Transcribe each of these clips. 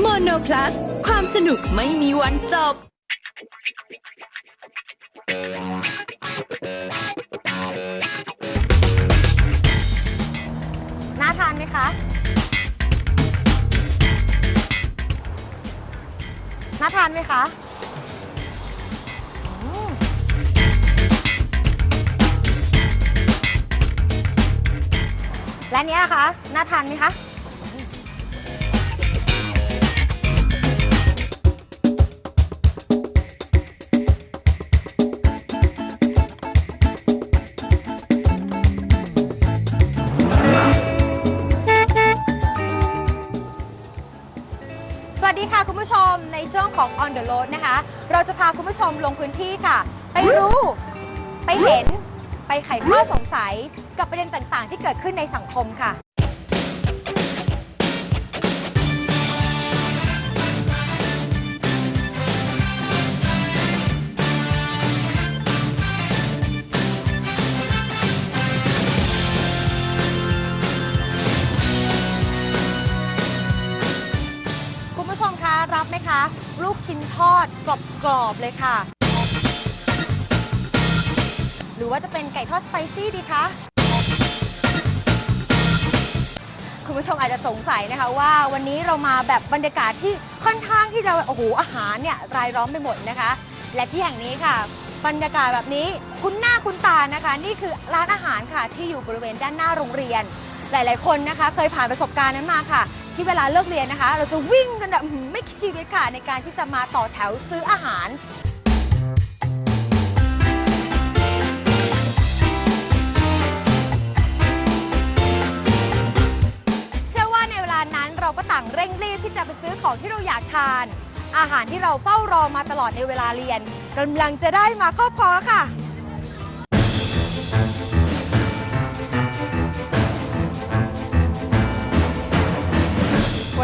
โมโนพลัสความสนุกไม่มีวันจบ น่าทานไหมคะ น่าทานไหมคะและนี้นะคะ น่าทานไหมคะ ของ On the Road นะคะ เราจะพาคุณผู้ชมลงพื้นที่ค่ะ ไปรู้ ไปเห็น ไปไขข้อสงสัยกับประเด็นต่างๆ ที่เกิดขึ้นในสังคมค่ะ ชิ้นทอดกรอบๆเลยค่ะ หรือว่าจะเป็นไก่ทอดสไปซี่ดีคะคุณผู้ชมอาจจะสงสัยนะคะว่าวันนี้เรามาแบบบรรยากาศที่ค่อนข้างที่จะโอ้โหอาหารเนี่ยรายล้อมไปหมดนะคะ และที่แห่งนี้ค่ะ บรรยากาศแบบนี้คุ้นหน้าคุ้นตานะคะ นี่คือร้านอาหารค่ะที่อยู่บริเวณด้านหน้าโรงเรียน หลาย ๆ คนนะคะ เคยผ่านประสบการณ์นั้นมาค่ะ ที่เวลาเลิกเรียนนะคะ เราจะวิ่งกันแบบไม่คิดชีวิตค่ะ ในการที่จะมาต่อแถวซื้ออาหาร เชื่อว่าในเวลานั้นเราก็ต่างเร่งรีบที่จะไปซื้อของที่เราอยากทาน อาหารที่เราเฝ้ารอมาตลอดในเวลาเรียนกำลังจะได้มาครอบครองแล้วค่ะ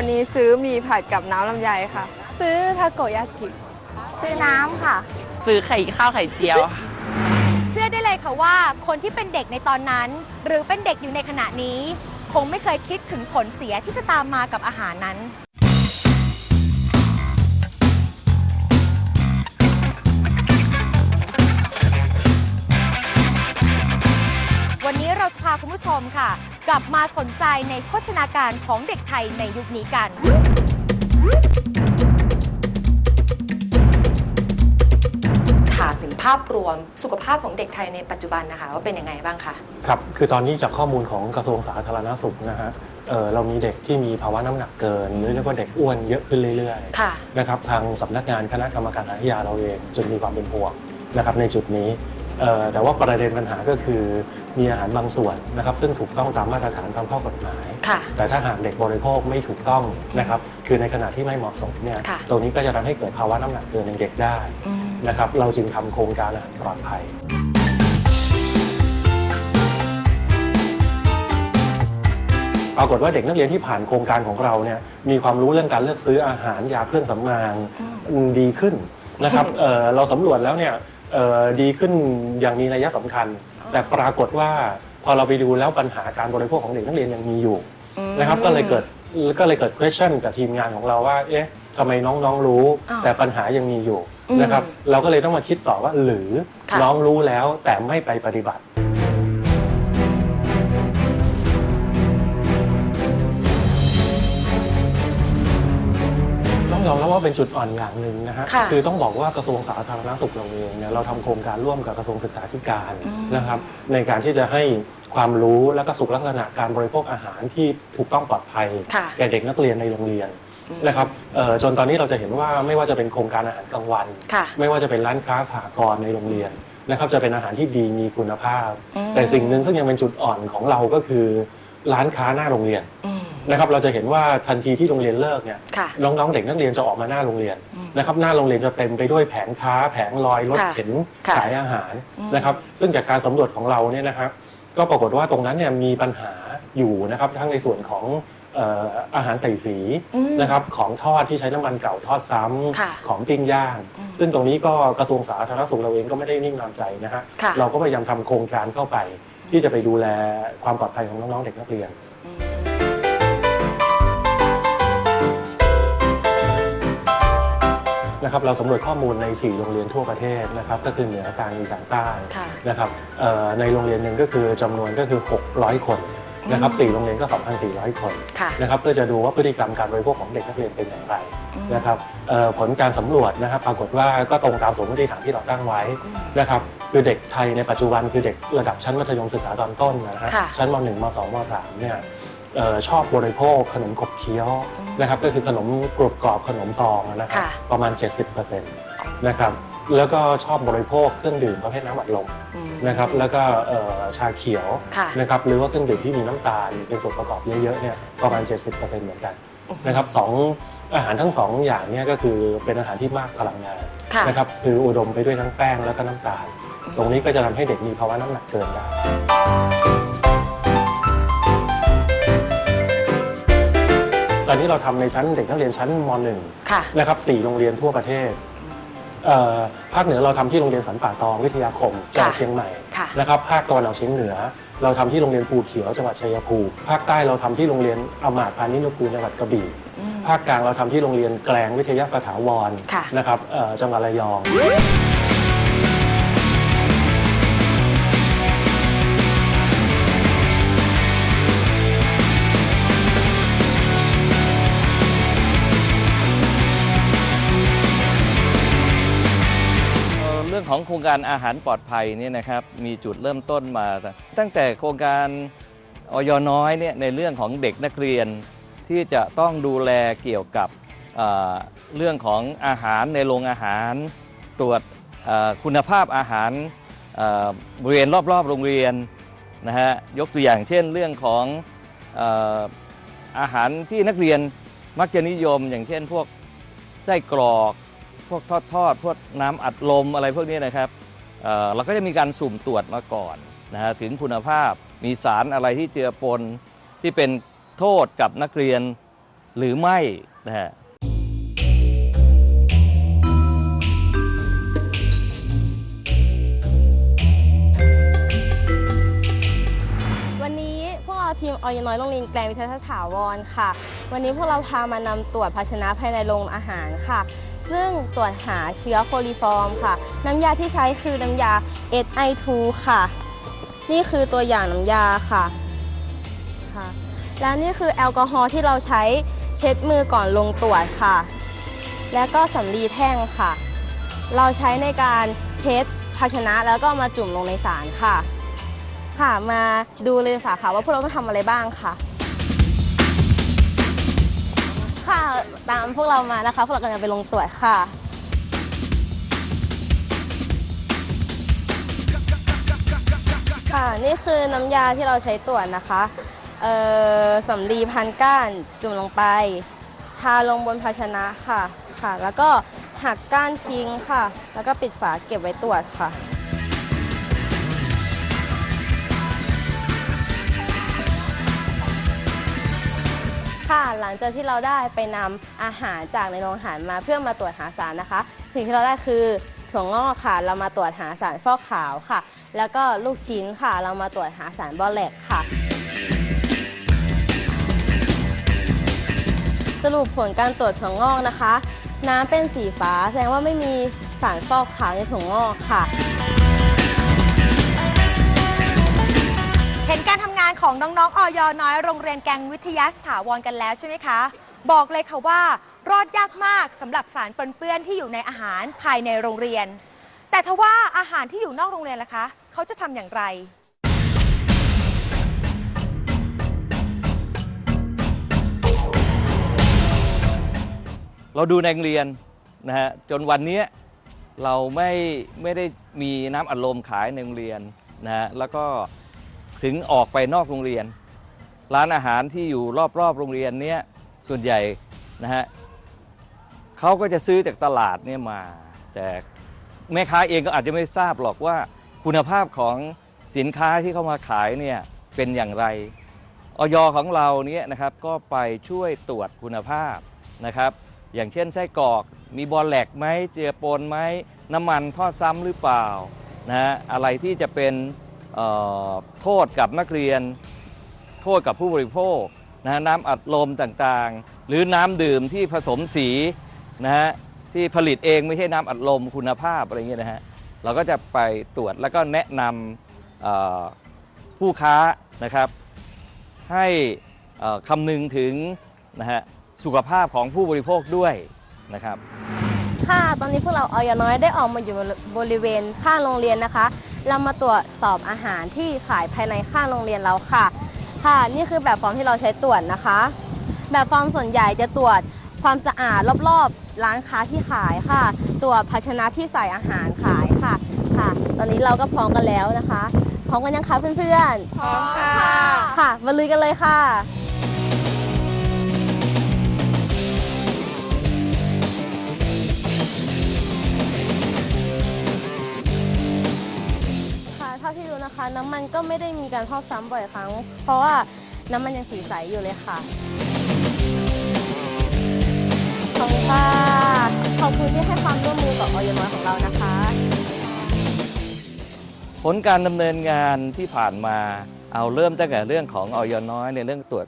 วันนี้ซื้อหมีผัดกับน้ำลำไยค่ะ ซื้อทาโกยากิซื้อน้ำค่ะ ซื้อไข่ข้าวไข่เจียว เชื่อได้เลยค่ะว่าคนที่เป็นเด็กในตอนนั้น หรือเป็นเด็กอยู่ในขณะนี้ คงไม่เคยคิดถึงผลเสียที่จะตามมากับอาหารนั้น วันนี้เราจะพาคุณผู้ชมค่ะ กลับมาสนใจในโภชนาการของเด็กไทยในยุคนี้กัน ถามถึงภาพรวมสุขภาพของเด็กไทยในปัจจุบันนะคะ ว่าเป็นยังไงบ้างคะครับ คือตอนนี้จากข้อมูลของกระทรวงสาธารณสุขนะฮะเอ่อเรามีเด็กที่มีภาวะน้ำหนักเกิน หรือเรียกว่าเด็กอ้วนเยอะขึ้นเรื่อยค่ะ ๆนะครับทางสำนักงานคณะกรรมการอาหารยาเราเองจนมีความเป็นห่วงนะครับในจุดนี้เอ่อ แต่ว่าประเด็นปัญหาก็คือมีอาหารบางส่วนนะครับซึ่งถูกต้องตามมาตรฐานตามข้อกฎหมาย ค่ะ แต่ถ้าหากเด็กบริโภคไม่ถูกต้องนะครับคือในขณะที่ไม่เหมาะสมเนี่ยค่ะ ตรงนี้ก็จะทำให้เกิดภาวะน้ำหนักเกินในเด็กได้อืมนะครับเราจึงทำโครงการอาหารปลอดภัย ปรากฏว่าเด็กนักเรียนที่ผ่านโครงการของเราเนี่ยมีความรู้เรื่องการเลือกซื้ออาหารยาเครื่องสำอางดีขึ้นนะครับเอ่อเราสำรวจแล้วเนี่ย เอ่อดีขึ้นอย่างมีนัยสำคัญ แต่ปรากฏว่าพอเราไปดูแล้วปัญหาการบริโภคของเด็กนักเรียนยังมีอยู่นะครับก็เลยเกิดก็เลยเกิด question กับทีมงานของเราว่า เอ๊ะทำไมน้องๆรู้อ้าวแต่ปัญหายังมีอยู่อืมนะครับ เราก็เลยต้องมาคิดต่อว่าหรือค่ะน้องรู้แล้วแต่ไม่ไปปฏิบัติ ว่าเป็นจุดอ่อนอย่างหนึ่งนะฮะค่ะคือต้องบอกว่ากระทรวงสาธารณสุขเราเองเนี่ยเราทำโครงการร่วมกับกระทรวงศึกษาธิการอืม นะครับ ในการที่จะให้ความรู้และก็สุขลักษณะการบริโภคอาหารที่ถูกต้องปลอดภัย ค่ะแก่เด็กนักเรียนในโรงเรียนนะครับเอ่อจนตอนนี้เราจะเห็นว่าไม่ว่าจะเป็นโครงการอาหารกลางวัน ค่ะ ไม่ว่าจะเป็นร้านค้าสหกรณ์ในโรงเรียนนะครับ จะเป็นอาหารที่ดีมีคุณภาพ อืม แต่สิ่งหนึ่งซึ่งยังเป็นจุดอ่อนของเราก็คือ ร้านค้าหน้าโรงเรียน อืม นะครับเราจะเห็นว่าทันทีที่โรงเรียนเลิกเนี่ยค่ะ น้องๆเด็กนักเรียนจะออกมาหน้าโรงเรียนอืมนะครับหน้าโรงเรียนจะเต็มไปด้วยแผงค้า แผงลอยรถค่ะเข็นค่ะขายอาหารอืม นะครับซึ่งจากการสำรวจของเราเนี่ยนะครับก็ปรากฏว่าตรงนั้นเนี่ยมีปัญหาอยู่นะครับทั้งในส่วนของเอ่ออาหารใส่สี อืม นะครับของทอดที่ใช้น้ำมันเก่าทอดซ้ค่ะำของปิ้งย่าง อืมซึ่งตรงนี้ก็กระทรวงสาธารณสุขเราเองก็ไม่ได้นิ่งนอนใจนะฮะค่ะ เราก็พยายามทำโครงการเข้าไป ที่จะไปดูแลความปลอดภัยของน้องๆเด็กนักเรียน นะครับเราสำรวจข้อมูลใน 4 โรงเรียนทั่วประเทศนะครับก็คือเหนือกลางอีสานใต้ค่ะนะครับเอ่อในโรงเรียนหนึ่งก็คือจำนวนก็คือ 600 คนนะครับสี่โรงเรียนก็ 2,400 คนค่ะนะครับเพื่อจะดูว่าพฤติกรรมการบริโภคของเด็กนักเรียนเป็นอย่างไรนะครับเอ่อผลการสำรวจนะครับปรากฏว่าก็ตรงตามสมมติฐานที่เราตั้งไว้นะครับคือเด็กไทยในปัจจุบันคือเด็กระดับชั้นมัธยมศึกษาตอนต้นนะฮะค่ะ ชั้นม .1 ม .2 ม .3 เนี่ย เอ่อชอบบริโภคขนมขบเคี้ยวนะครับก็คือขนมกรุบกรอบขนมซองนะครับค่ะประมาณ 70%นะครับแล้วก็ชอบบริโภคเครื่องดื่มประเภทน้ำอัดลมอืมนะครับแล้วก็เอ่อชาเขียวค่ะนะครับหรือว่าเครื่องดื่มที่มีน้ำตาลเป็นส่วนประกอบเยอะๆเนี่ยประมาณ 70%เหมือนกันนะครับสองอาหารทั้งสองอย่างเนี่ยก็คือเป็นอาหารที่มากพลังงานค่ะ นะครับคืออุดมไปด้วยทั้งแป้งแล้วก็น้ำตาล ตรงนี้ก็จะทำให้เด็กมีภาวะน้ำหนักเกินได้ อนนี้เราทำในชั้นเด็กนักเรียนชั้นม .1 ค่ะนะครับสี่โรงเรียนทั่วประเทศเอ่อภาคเหนือเราทำที่โรงเรียนสันป่าตองวิทยาคมจังหวัดค่ะเชียงใหม่ค่ะนะครับภาคตะวันออกเฉียงเหนือ เราทำที่โรงเรียนภูเขียวจังหวัดชัยภูมิภาคใต้เราทำที่โรงเรียนอมาตย์พานิชนุกูลจังหวัดกระบี่อืมภาคกลางเราทำที่โรงเรียนแกลงวิทยาสถาวรค่ะนะครับเอ่อจังหวัดระยอง การอาหารปลอดภัยเนี่ยนะครับมีจุดเริ่มต้นมา ตั้งแต่โครงการออยน้อยเนี่ยในเรื่องของเด็กนักเรียนที่จะต้องดูแลเกี่ยวกับเเรื่องของอาหารในโรงอาหาร ตรวจคุณภาพอาหารบริเวณรอบๆ โรงเรียนนะฮะยกตัวอย่างเช่นเรื่องของออาหารที่นักเรียนมักจะนิยม อย่างเช่นพวกไส้กรอก พวกทอดทอดพวกน้ำอัดลมอะไรพวกนี้นะครับเเราก็จะมีการสุ่มตรวจมาก่อนนะฮะถึงคุณภาพมีสารอะไรที่เจือปนที่เป็นโทษกับนักเรียนหรือไม่นะฮะวันนี้พวกเราทีมออยน้อยโรงเรียนแกลงวิทยาถาวรค่ะ วันนี้พวกเราพามานำตรวจภาชนะภายในโรงอาหารค่ะ ซึ่งตรวจหาเชื้อโคลิฟอร์มค่ะ น้ำยาที่ใช้คือน้ำยา SI2 ค่ะ นี่คือตัวอย่างน้ำยาค่ะค่ะ และนี่คือแอลกอฮอล์ที่เราใช้เช็ดมือก่อนลงตรวจค่ะ และก็สำลีแท่งค่ะ เราใช้ในการเช็ดภาชนะแล้วก็มาจุ่มลงในสารค่ะ ค่ะมาดูเลยค่ะค่ะว่าพวกเราต้องทำอะไรบ้างค่ะ ค่ะ ตามพวกเรามานะคะ พวกเรากำลังไปลงตรวจค่ะ ค่ะนี่คือน้ำยาที่เราใช้ตรวจนะคะ เอ่อสำลีพันก้านจุ่มลงไป ทาลงบนภาชนะค่ะ ค่ะ แล้วก็หักก้านทิ้งค่ะ แล้วก็ปิดฝาเก็บไว้ตรวจค่ะ ค่ะ หลังจากที่เราได้ไปนำอาหารจากในโรงอาหารมาเพื่อมาตรวจหาสารนะคะ สิ่งที่เราได้คือถั่วงอกค่ะ เรามาตรวจหาสารฟอกขาวค่ะ แล้วก็ลูกชิ้นค่ะ เรามาตรวจหาสารบอแลกค่ะ สรุปผลการตรวจถั่วงอกนะคะ น้ำเป็นสีฟ้าแสดงว่าไม่มีสารฟอกขาวในถั่วงอกค่ะ เห็นการทำงานของน้องๆออยน้อยโรงเรียนแกงวิทยาสถาวรกันแล้วใช่ไหมคะ บอกเลยค่ะว่ารอดยากมากสำหรับสารปนเปื้อนที่อยู่ในอาหารภายในโรงเรียน แต่ทว่าอาหารที่อยู่นอกโรงเรียนล่ะคะ เขาจะทำอย่างไร เราดูในโรงเรียนนะฮะจนวันเนี้ยเราไม่ไม่ได้มีน้ำอัดลมขายในโรงเรียนนะฮะแล้วก็ ถึงออกไปนอกโรงเรียน ร้านอาหารที่อยู่รอบๆโรงเรียนเนี้ยส่วนใหญ่นะฮะเขาก็จะซื้อจากตลาดเนี่ยมา แต่แม่ค้าเองก็อาจจะไม่ทราบหรอกว่าคุณภาพของสินค้าที่เขามาขายเนี่ยเป็นอย่างไรออยของเราเนี่ยนะครับก็ไปช่วยตรวจคุณภาพนะครับ อย่างเช่นไส้กรอกมีบอลแหลกไหมเจือปนไหมน้ำมันทอดซ้ำหรือเปล่านะฮะอะไรที่จะเป็น โทษกับนักเรียน โทษกับผู้บริโภคนะฮะน้ำอัดลมต่างๆ หรือน้ำดื่มที่ผสมสีนะฮะที่ผลิตเองไม่ใช่น้ำอัดลมคุณภาพอะไรเงี้ยนะฮะเราก็จะไปตรวจแล้วก็แนะนำผู้ค้านะครับ ให้คำนึงถึงนะฮะสุขภาพของผู้บริโภคด้วยนะครับ ค่ะ ตอนนี้พวกเราออยน้อยได้ออกมาอยู่บริเวณข้างโรงเรียนนะคะ เรามาตรวจสอบอาหารที่ขายภายในข้างโรงเรียนเราค่ะ ค่ะ นี่คือแบบฟอร์มที่เราใช้ตรวจนะคะ แบบฟอร์มส่วนใหญ่จะตรวจความสะอาดรอบๆ ร้านค้าที่ขายค่ะ ตรวจภาชนะที่ใส่อาหารขายค่ะ ค่ะ ตอนนี้เราก็พร้อมกันแล้วนะคะ พร้อมกันยังคะเพื่อนๆ พร้อมค่ะ ค่ะ มาลุยกันเลยค่ะค่ะะน้ำมันก็ไม่ได้มีการทอดซ้ำบ่อยครั้ง เพราะว่าน้ำมันยังสีใสอยู่เลยค่ะ ขอบคุณค่ะขอบคุณที่ให้ความร่วมมือกับออยน้อยของเรานะคะ ผลการดำเนินงานที่ผ่านมาเอาเริ่มตั้งแต่เรื่องของออยน้อยในเรื่องตรวจ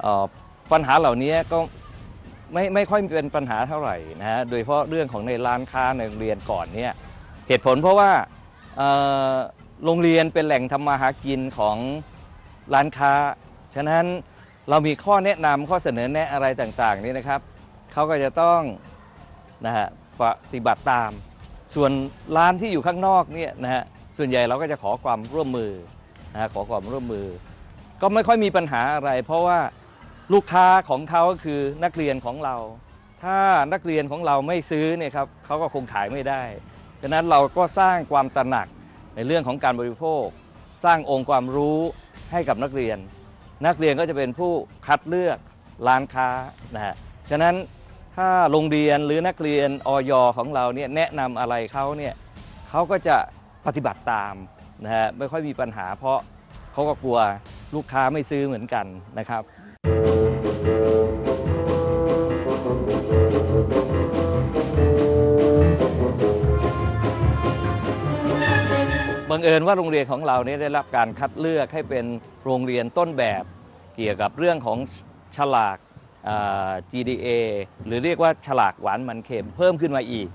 เอ่อปัญหาเหล่านี้ก็ไม่ไม่ค่อยเป็นปัญหาเท่าไหร่นะฮะโดยเฉพาะเรื่องของในร้านค้าในโรงเรียนก่อนเนี่ยเหตุผลเพราะว่าเอ่อ โรงเรียนเป็นแหล่งทำมาหากินของร้านค้า ฉะนั้นเรามีข้อแนะนำข้อเสนอแนะอะไรต่างๆนี่นะครับ เขาก็จะต้องนะฮะปฏิบัติตาม ส่วนร้านที่อยู่ข้างนอกเนี่ยนะฮะส่วนใหญ่เราก็จะขอความร่วมมือนะฮะขอความร่วมมือ ก็ไม่ค่อยมีปัญหาอะไร เพราะว่าลูกค้าของเขาก็คือนักเรียนของเรา ถ้านักเรียนของเราไม่ซื้อเนี่ยครับเขาก็คงขายไม่ได้ ฉะนั้นเราก็สร้างความตระหนัก ในเรื่องของการบริโภค สร้างองค์ความรู้ให้กับนักเรียน นักเรียนก็จะเป็นผู้คัดเลือกร้านค้านะฮะฉะนั้นถ้าโรงเรียนหรือนักเรียนออยของเราเนี่ยแนะนำอะไรเขาเนี่ยเขาก็จะปฏิบัติตามนะฮะไม่ค่อยมีปัญหาเพราะเขาก็กลัวลูกค้าไม่ซื้อเหมือนกันนะครับ งเอิญว่าโรงเรียนของเราเนี่ยได้รับการคัดเลือกให้เป็นโรงเรียนต้นแบบเกี่ยวกับเรื่องของฉลาก GDA หรือเรียกว่าฉลากหวานมันเค็มเพิ่มขึ้นมาอีก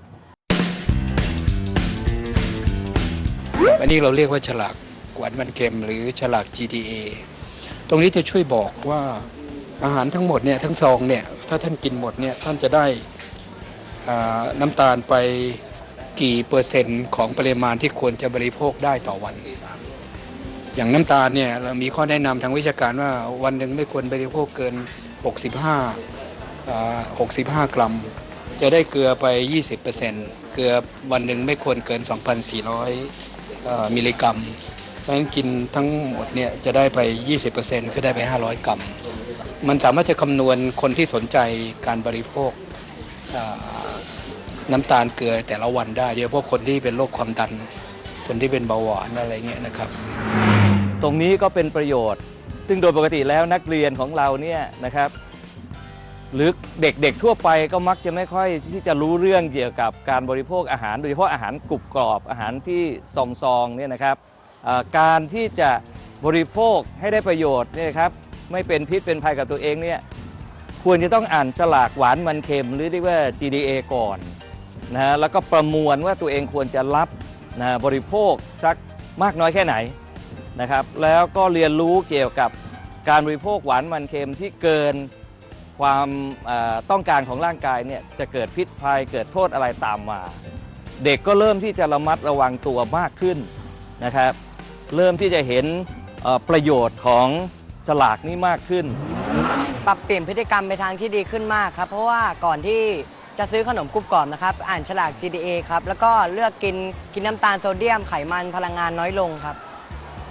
อันนี้เราเรียกว่าฉลากหวานมันเค็มหรือฉลาก GDA ตรงนี้จะช่วยบอกว่าอาหารทั้งหมดเนี่ยทั้งซองเนี่ยถ้าท่านกินหมดเนี่ยท่านจะได้น้ำตาลไป กี่เปอร์เซ็นต์ของปริมาณที่ควรจะบริโภคได้ต่อวัน อย่างน้ำตาลเนี่ยเรามีข้อแนะนำทางวิชาการว่าวันหนึ่งไม่ควรบริโภคเกิน 65 65 กรัม จะได้เกลือไป 20%เกลือวันหนึ่งไม่ควรเกิน 2,400 มิลลิกรัมเพราะฉะนั้นกินทั้งหมดเนี่ยจะได้ไป 20%คือได้ไป 500 กรัม มันสามารถจะคำนวณคนที่สนใจการบริโภค น้ำตาลเกลือแต่ละวันได้โดยเฉพาะคนที่เป็นโรคความดัน คนที่เป็นเบาหวานอะไรเงี้ยนะครับ ตรงนี้ก็เป็นประโยชน์ ซึ่งโดยปกติแล้วนักเรียนของเราเนี่ยนะครับหรือเด็กๆทั่วไปก็มักจะไม่ค่อยที่จะรู้เรื่องเกี่ยวกับการบริโภคอาหาร โดยเฉพาะอาหารกรุบกรอบอาหารที่ซองๆเนี่ยนะครับการที่จะบริโภคให้ได้ประโยชน์เนี่ยครับไม่เป็นพิษเป็นภัยกับตัวเองเนี่ยควรจะต้องอ่านฉลากหวานมันเค็มหรือเรียกว่า GDA ก่อน นะฮะแล้วก็ประมวลว่าตัวเองควรจะรับนะบริโภคสักมากน้อยแค่ไหนนะครับ แล้วก็เรียนรู้เกี่ยวกับการบริโภคหวานมันเค็มที่เกินความต้องการของร่างกายเนี่ยจะเกิดพิษภัยเกิดโทษอะไรตามมา เด็กก็เริ่มที่จะระมัดระวังตัวมากขึ้นนะครับ เริ่มที่จะเห็นประโยชน์ของฉลากนี้มากขึ้น ปรับเปลี่ยนพฤติกรรมไปทางที่ดีขึ้นมากครับ เพราะว่าก่อนที่ จะซื้อขนมกรุบกรอบนะครับ อ่านฉลาก GDA ครับ แล้วก็เลือกกินกินน้ำตาลโซเดียมไขมันพลังงานน้อยลงครับ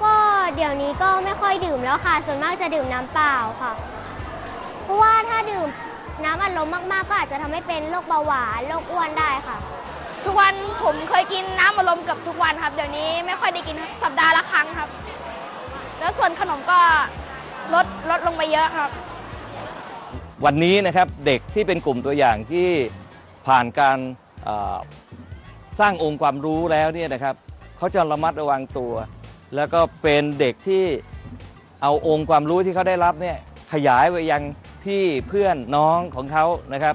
ก็เดี๋ยวนี้ก็ไม่ค่อยดื่มแล้วค่ะ ส่วนมากจะดื่มน้ำเปล่าค่ะ เพราะว่าถ้าดื่มน้ำอัดลมมากๆ ก็อาจจะทำให้เป็นโรคเบาหวานโรคอ้วนได้ค่ะ ทุกวันผมเคยกินน้ำอัดลมเกับทุกวันครับ เดี๋ยวนี้ไม่ค่อยได้กินสัปดาห์ละครั้งครับ แล้วส่วนขนมก็ลดลดลงไปเยอะครับ วันนี้นะครับเด็กที่เป็นกลุ่มตัวอย่างที่ผ่านการสร้างองค์ความรู้แล้วเนี่ยนะครับเขาจะระมัดระวังตัว แล้วก็เป็นเด็กที่เอาองค์ความรู้ที่เขาได้รับเนี่ยขยายไปยังพี่เพื่อนน้องของเขานะครับ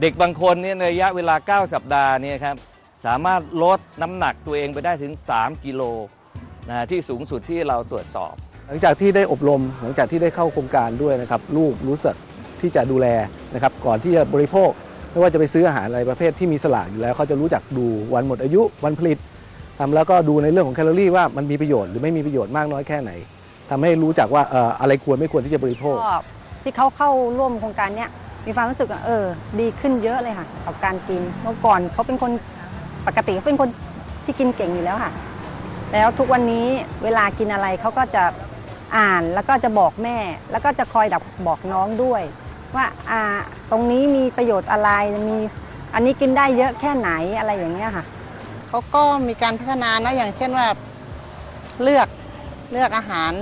เด็กบางคนเนี่ยในระยะเวลา 9 สัปดาห์เนี่ยครับสามารถลดน้ำหนักตัวเองไปได้ถึง 3 กิโลนะที่สูงสุดที่เราตรวจสอบ หลังจากที่ได้อบรมหลังจากที่ได้เข้าโครงการด้วยนะครับ ลูกรู้สึก ที่จะดูแลนะครับก่อนที่จะบริโภค ไม่ว่าจะไปซื้ออาหารอะไรประเภทที่มีสลากอยู่แล้ว เขาจะรู้จักดูวันหมดอายุวันผลิตทำแล้วก็ดูในเรื่องของแคลอรี่ว่ามันมีประโยชน์หรือไม่มีประโยชน์มากน้อยแค่ไหนทำให้รู้จักว่าเอ่ออะไรควรไม่ควรที่จะบริโภค ที่เขาเข้าร่วมโครงการเนี้ยมีความรู้สึกว่าเออ ดีขึ้นเยอะเลยค่ะกับการกินเมื่อก่อนเขาเป็นคนปกติเขาเป็นคนที่กินเก่งอยู่แล้วค่ะ แล้วทุกวันนี้เวลากินอะไรเขาก็จะอ่านแล้วก็จะบอกแม่ แล้วก็จะคอยดับบอกน้องด้วย ว่าอ่าตรงนี้มีประโยชน์อะไรมีอันนี้กินได้เยอะแค่ไหนอะไรอย่างเงี้ยค่ะเขาก็มีการพัฒนานะอย่างเช่นว่าเลือกเลือกอาหาร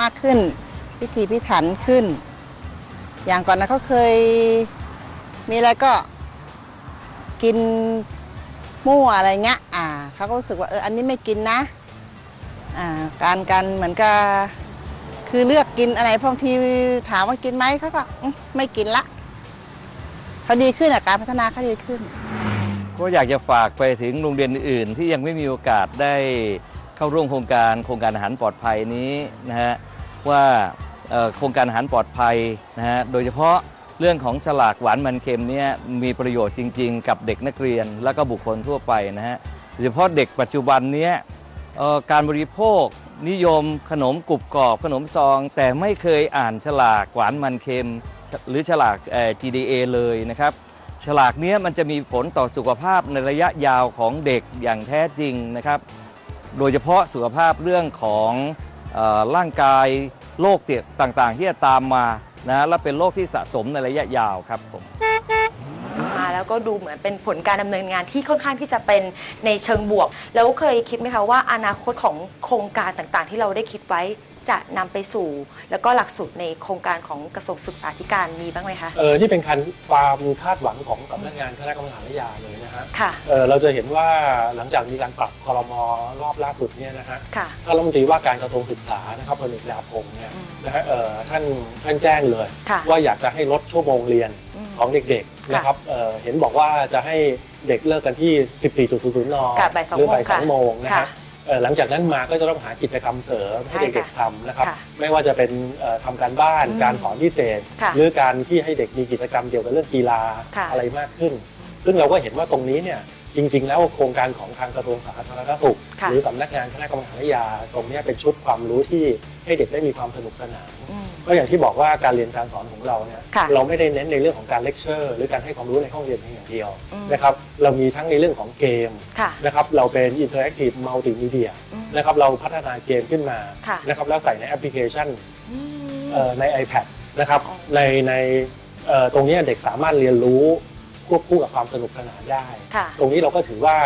มากขึ้น พิถีพิถันขึ้น อย่างก่อนนะเขาเคยมีอะไรก็กินมั่วอะไรเงี้ยอ่าเขาก็รู้สึกว่าเอออันนี้ไม่กินนะอ่าการการเหมือนกับ คือเลือกกินอะไรบางทีถามว่ากินไหมเขาก็ไม่กินละเขาดีขึ้นอะการพัฒนาเขาดีขึ้น ก็อยากจะฝากไปถึงโรงเรียนอื่นที่ยังไม่มีโอกาสได้เข้าร่วมโครงการโครงการอาหารปลอดภัยนี้นะฮะว่าโครงการอาหารปลอดภัยนะฮะโดยเฉพาะเรื่องของฉลากหวานมันเค็มเนี่ยมีประโยชน์จริง ๆ กับเด็กนักเรียนและก็บุคคลทั่วไปนะฮะโดยเฉพาะเด็กปัจจุบันเนี้ยการบริโภค นิยมขนมกรุบกรอบขนมซอง แต่ไม่เคยอ่านฉลากหวานมันเค็ม หรือฉลาก GDA เลยนะครับ ฉลากเนี้ยมันจะมีผลต่อสุขภาพในระยะยาวของเด็กอย่างแท้จริงนะครับ โดยเฉพาะสุขภาพเรื่องของออร่างกายโรคเตียต่างๆ ที่จะตามมานะและเป็นโรคที่สะสมในระยะยาวครับผม แล้วก็ดูเหมือนเป็นผลการดำเนินงานที่ค่อนข้างที่จะเป็นในเชิงบวก แล้วเคยคิดไหมคะว่าอนาคตของโครงการต่างๆ ที่เราได้คิดไว้จะนำไปสู่ แล้วก็หลักสูตรในโครงการของกระทรวงศึกษาธิการมีบ้างไหมคะ เออนี่เป็นการความคาดหวังของสำนักงานคณะกรรมการวิทยาเลยนะฮะค่ะ เออเราจะเห็นว่าหลังจากมีการปรับคอรมอรอบล่าสุดเนี่ยนะฮะค่ะ ท่านรัฐมนตรีว่าการกระทรวงศึกษานะครับพลเอกดาพงศ์เนี่ยอืม นะฮะเอ่อท่านท่านแจ้งเลย ค่ะ ว่าอยากจะให้ลดชั่วโมงเรียนอืม ของเด็กๆนะครับเอ่อเห็นบอกว่าจะให้เด็กเลิกกันที่ 14.00นกับบ่ายสองหรือโมงบ่ายสองค่ะโมงนะค่ะฮะเอ่อหลังจากนั้นมาก็จะต้องหากิจกรรมเสริมให้ใช่เด็กค่ะๆทำนะครับ ค่ะไม่ว่าจะเป็นเอ่อทำการบ้านอืมการสอนพิเศษ ค่ะหรือการที่ให้เด็กมีกิจกรรมเกี่ยวกับเรื่องกีฬาค่ะ อะไรมากขึ้น ซึ่งเราก็เห็นว่าตรงนี้เนี่ย จริง ๆ แล้วโครงการของทางกระทรวงสาธารณสุข ค่ะหรือสำนักงานคณะกรรมการวิทยาตรงเนี้ยเป็นชุดความรู้ที่ให้เด็กได้มีความสนุกสนาน อืม ก็อย่างที่บอกว่าการเรียนการสอนของเราเนี่ยค่ะเราไม่ได้เน้นในเรื่องของการเลคเชอร์หรือการให้ความรู้ในห้องเรียนเพียงอย่างเดียวอืม นะครับเรามีทั้งในเรื่องของเกมค่ะ นะครับเราเป็นอินเทอร์แอคทีฟมัลติมีเดียอืมนะครับเราพัฒนาเกมขึ้นมาค่ะ นะครับแล้วใส่ในแอปพลิเคชัน อืม เอ่อใน iPad นะครับ อ๋อในในเอ่อตรงเนี้ยเด็กสามารถเรียนรู้ ควบคู่กับความสนุกสนานได้ ค่ะ ตรงนี้เราก็ถือว่า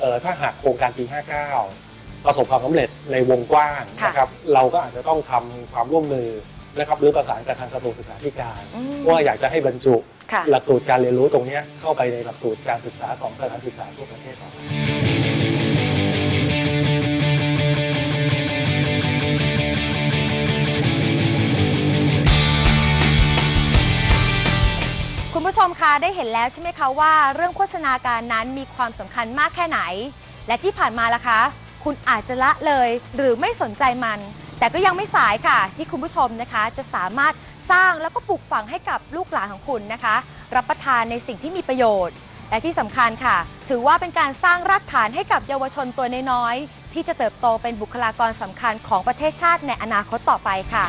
เอ่อถ้าหากโครงการปี 59 ประสบความสำเร็จในวงกว้างค่ะ นะครับเราก็อาจจะต้องทำความร่วมมือนะครับหรือประสานกับทางกระทรวงศึกษาธิการอืมว่าอยากจะให้บรรจุ ค่ะ หลักสูตรการเรียนรู้ตรงเนี้ยเข้าไปในหลักสูตรการศึกษาของสถานศึกษาทั่วประเทศต่อไป คุณผู้ชมคะได้เห็นแล้วใช่ไหมคะว่า เรื่องโภชนาการนั้นมีความสำคัญมากแค่ไหน และที่ผ่านมาล่ะคะ คุณอาจจะละเลยหรือไม่สนใจมัน แต่ก็ยังไม่สายค่ะ ที่คุณผู้ชมนะคะ จะสามารถสร้างแล้วก็ปลูกฝังให้กับลูกหลานของคุณนะคะ รับประทานในสิ่งที่มีประโยชน์ และที่สำคัญค่ะ ถือว่าเป็นการสร้างรากฐานให้กับเยาวชนตัวน้อยๆที่จะเติบโตเป็นบุคลากรสำคัญของประเทศชาติในอนาคตต่อไปค่ะ